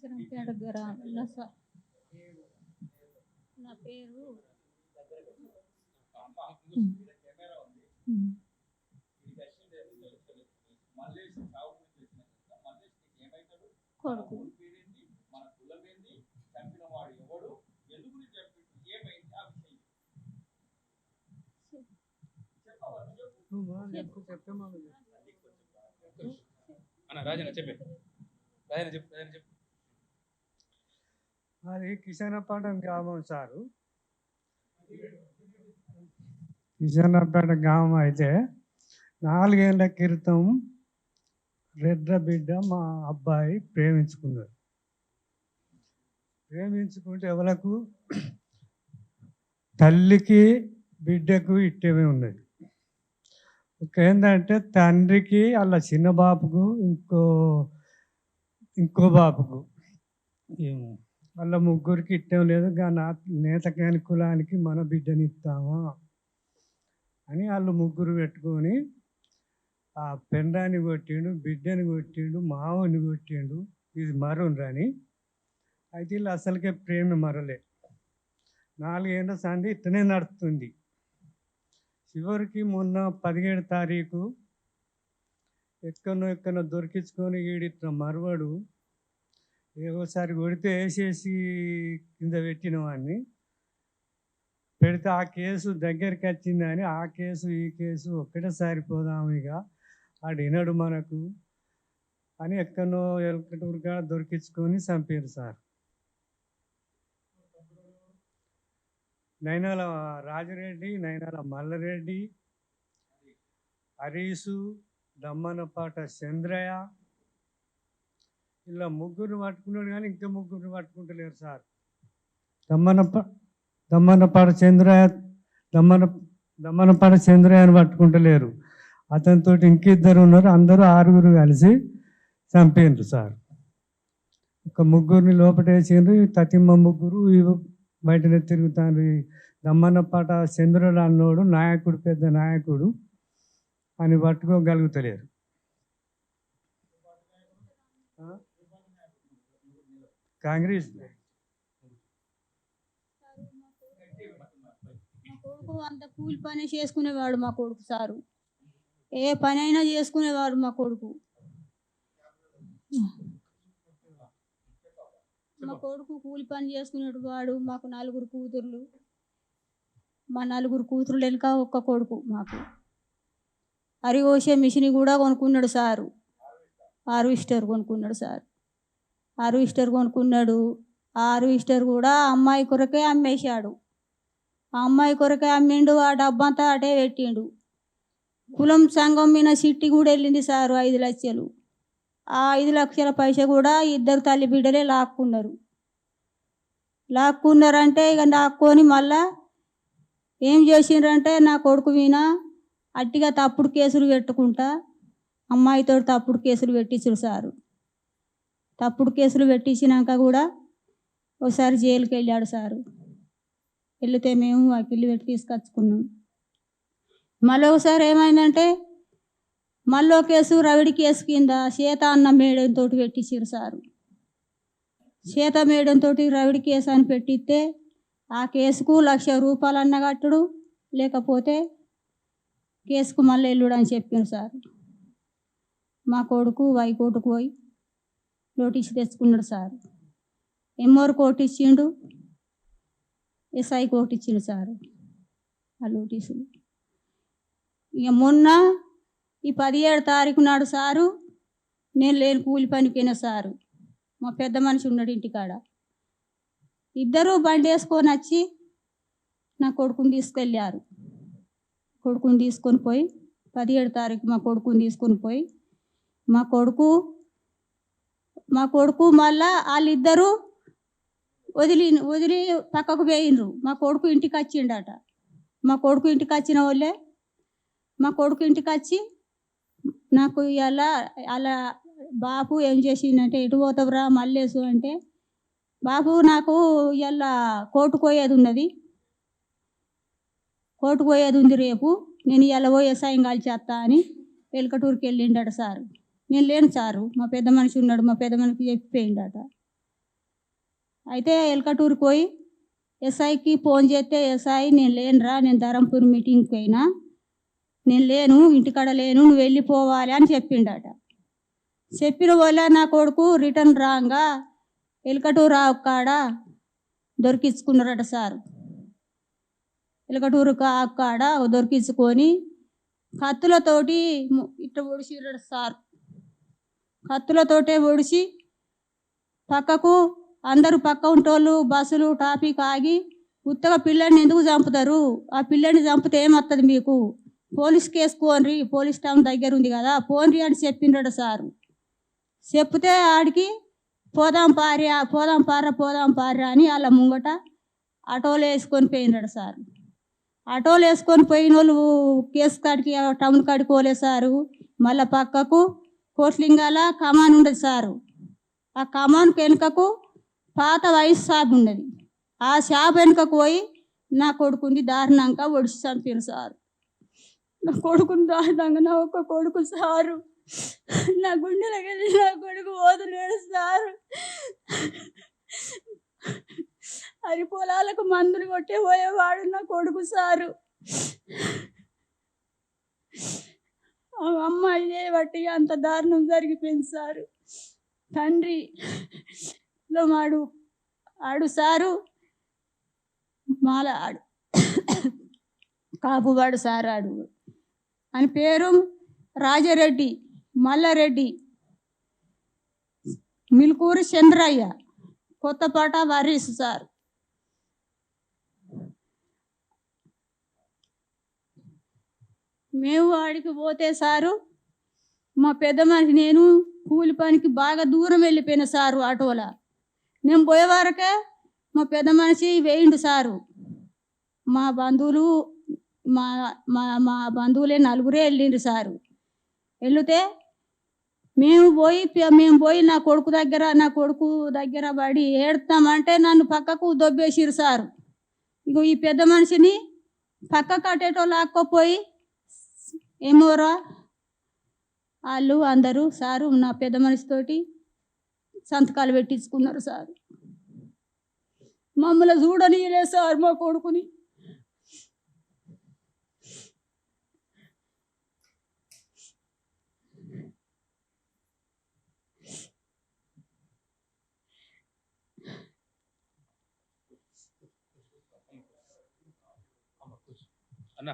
కిసరంపేట గ్రామంలో నా పేరు. కొడుకు. అన్న రాజన్న చెప్పే. రాజన్న చెప్పు రాజన్న చెప్పు. అది కిషనపేట గ్రామం సారు. కిషనపేట గ్రామం అయితే నాలుగేళ్ళ క్రితం రెడ్ర బిడ్డ మా అబ్బాయి ప్రేమించుకున్నారు ప్రేమించుకుంటే ఎవలకు? తల్లికి బిడ్డకు ఇట్టేమే ఉన్నది ఒక ఏంటంటే తండ్రికి అలా చిన్న బాబుకు ఇంకో ఇంకో బాబుకు. ఏమో. వాళ్ళ ముగ్గురికి ఇట్టం లేదు. గా నా నేతకాని కులానికి మన బిడ్డని ఇస్తామా అని వాళ్ళు ముగ్గురు పెట్టుకొని ఆ పెండాన్ని కొట్టిండు బిడ్డని కొట్టిండు మావుని కొట్టిండు. ఇది మరుండ్రని అయితే వీళ్ళు అసలుకే ప్రేమ మరలే. నాలుగేళ్ళ సండే ఇట్టనే నడుస్తుంది. చివరికి మొన్న పదిహేడు తారీఖు ఎక్కడో ఎక్కడో దొరికించుకొని ఈడిట్ల మరవడు ఏవోసారి కొడితే వేసేసి కింద పెట్టిన వాడిని. పెడితే ఆ కేసు దగ్గరికి వచ్చిందని ఆ కేసు ఈ కేసు ఒక్కటే సరిపోదాము ఇక. ఆడు వినడు మనకు అని ఎక్కడో ఎలకటూరు దొరికించుకొని చంపారు సార్. నైనాల రాజరెడ్డి నైనాల మల్లారెడ్డి హరీసు దమ్మనపాట చంద్రయ్య ఇలా ముగ్గురు పట్టుకున్నాడు కానీ ఇంకా ముగ్గురు పట్టుకుంటలేరు సార్. దమ్మనప దమ్మనపాడ చంద్రయ్య దమ్మన దమ్మనపాడ చంద్రయ్యని పట్టుకుంటలేరు. అతనితో ఇంకిద్దరు ఉన్నారు. అందరూ ఆరుగురు కలిసి చంపేండ్రు సార్. ఒక ముగ్గురిని లోపటేసిండ్రు. తతిమ్మ ముగ్గురు ఇవి బయటనే తిరుగుతాను ఈ దమ్మనపాట చంద్రుడు అన్నోడు నాయకుడు పెద్ద నాయకుడు అని పట్టుకోగలుగుతలేరు ఆ? కాంగ్రెస్ మా కొడుకు అంత కూలి పని చేసుకునేవాడు మా కొడుకు సారు. ఏ పని అయినా చేసుకునేవాడు మా కొడుకు. మా కొడుకు కూలి పని చేసుకునేటు వాడు మాకు నలుగురు కూతుర్లు. మా నలుగురు కూతురు వెనుక ఒక్క కొడుకు మాకు. అరిగోసే మిషన్ కూడా కొనుక్కున్నాడు సారు. హార్వెస్టర్ కొనుక్కున్నాడు సార్. హార్వెస్టర్ కొనుక్కున్నాడు. ఆ హార్వెస్టర్ కూడా అమ్మాయి కొరకే అమ్మేశాడు. ఆ అమ్మాయి కొరకే అమ్మిండు ఆ డబ్బంతా అటే పెట్టిండు. కులం సంఘం మీద సిట్టి కూడా వెళ్ళింది సారు ఐదు లక్షలు. ఆ ఐదు లక్షల పైస కూడా ఇద్దరు తల్లి బిడ్డలే లాక్కున్నారు. లాక్కున్నారంటే ఇక లాక్కొని మళ్ళా ఏం చేసిండ్రంటే నా కొడుకు మీద అట్టిగా తప్పుడు కేసులు పెట్టుకుంటా అమ్మాయితో తప్పుడు కేసులు పెట్టించారు సారు. తప్పుడు కేసులు పెట్టించినాక కూడా ఒకసారి జైలుకి వెళ్ళాడు సారు. వెళితే మేము వకీలు పెట్టి తీసుకొచ్చుకున్నాం. మళ్ళీ ఒకసారి ఏమైందంటే మళ్ళీ కేసు రవిడి కేసు కింద సీత అన్న మేడంతో పెట్టించారు సారు. సీత మేడంతో రవిడి కేసు అని పెట్టిస్తే ఆ కేసుకు లక్ష రూపాయలు అన్న కట్టడు లేకపోతే కేసుకు మళ్ళీ వెళ్ళుడు అని చెప్పారు సార్. మా కొడుకు వైకోటుకు పోయి నోటీస్ తెచ్చుకున్నాడు సార్. ఎంఆర్ కోర్టు ఇచ్చిండు ఎస్ఐ కోర్టు ఇచ్చిండు సార్ ఆ నోటీసులు. ఇక మొన్న ఈ పదిహేడు తారీఖు నాడు సారు నేను లేని కూలి పనికైనా సారు. మా పెద్ద మనిషి ఉన్నాడు ఇంటికాడ. ఇద్దరూ బండి వేసుకొని వచ్చి నా కొడుకుని తీసుకెళ్ళారు. కొడుకుని తీసుకొని పోయి పదిహేడు తారీఖు మా కొడుకుని తీసుకొని పోయి మా కొడుకు మా కొడుకు మళ్ళా వాళ్ళిద్దరూ వదిలి వదిలి పక్కకు పోయినరు మా కొడుకు ఇంటికి వచ్చిండట. మా కొడుకు ఇంటికి వచ్చిన వాళ్ళే మా కొడుకు ఇంటికి వచ్చి నాకు ఇలా అలా బాపు ఏం చేసిండంటే ఎటు పోతావురా మల్లేసు అంటే బాపు నాకు ఇలా కోటు పోయేది ఉన్నది. కోటు పోయేది ఉంది రేపు. నేను ఇలా పోయే సాయం చేస్తా అని వెల్కటూరుకి వెళ్ళిండట సారు. నేను లేను సారు. మా పెద్ద మనిషి ఉన్నాడు. మా పెద్ద మనిషికి చెప్పిపోయిండట అయితే ఎల్కటూరు పోయి ఎస్ఐకి ఫోన్ చేస్తే ఎస్ఐ నేను లేనురా. నేను ధరంపూర్ మీటింగ్కి పోయినా. నేను లేను. ఇంటికాడ లేను. నువ్వు వెళ్ళిపోవాలి అని చెప్పిండట. చెప్పిన వల్ల నా కొడుకు రిటర్న్ రాగా ఎలకటూరు ఆ- కాడ దొరికించుకున్నారట సారు. ఎలకటూరు కాడ దొరికించుకొని కత్తులతోటి ఇట్ట ఇట్లా పొడిచిరట సార్. కత్తులతోటే ఒడిసి పక్కకు అందరూ పక్క ఉంటోళ్ళు బస్సులు ట్రాఫిక్ ఆగి ఉత్తగా పిల్లల్ని ఎందుకు చంపుతారు? ఆ పిల్లని చంపితే ఏమత్తది మీకు? పోలీస్ కేసు కోన్రి పోలీస్ స్టాంప్ దగ్గర ఉంది కదా పోన్రి అని చెప్పిండట సారు. చెప్తే ఆడికి పోదాం పారి పోదాం పార పోదాం పారి అని వాళ్ళ ముంగట ఆటోలు వేసుకొని పోయినాడు సారు. ఆటోలు వేసుకొని పోయిన వాళ్ళు కేసు కాడికి టౌన్ కాడికి పోలే సారు. మళ్ళీ పక్కకు కోట్లింగాల కమాన్ ఉండదు సారు. ఆ కమాన్ వెనుకకు పాత వయసు షాప్ ఉన్నది. ఆ షాప్ వెనుకకు పోయి నా కొడుకుంది దారుణంగా ఒడిచి చంపారు సారు. నా కొడుకుని దారుణంగా నా ఒక్క కొడుకు సారు. నా గుండెలకు వెళ్ళి నా కొడుకు వదిలేడు సారు. అరి పొలాలకు మందులు కొట్టే పోయేవాడు నా కొడుకు సారు ఆ బట్టి అంత దారుణం జరిగిపోయింది సారు. తండ్రి మాడు ఆడు సారు మాల ఆడు. కాపువాడు సారు ఆడు. అని పేరు రాజారెడ్డి మల్లారెడ్డి మిల్కూరు చంద్రయ్య కొత్తపాట వరీస్ సార్. మేము వాడికి పోతే సారు మా పెద్ద మనిషి నేను కూలి పనికి బాగా దూరం వెళ్ళిపోయిన సారు ఆటోలో. నేను పోయేవరకే మా పెద్ద మనిషి వేయిండు సారు. మా బంధువులు మా మా మా బంధువులే నలుగురే వెళ్ళిండ్రు సారు. వెళితే మేము పోయి మేము పోయి నా కొడుకు దగ్గర నా కొడుకు దగ్గర పడి ఏడుతామంటే నన్ను పక్కకు దొబ్బేసిరు సారు. ఇగో ఈ పెద్ద మనిషిని పక్క కట్టేటో లాక్కపోయి ఏమోరా వాళ్ళు అందరూ సారు నా పెద్ద మనిషితోటి సంతకాలు పెట్టించుకున్నారు సార్. మమ్మల్ని చూడనీయలే సార్ మా కొడుకుని. అన్న.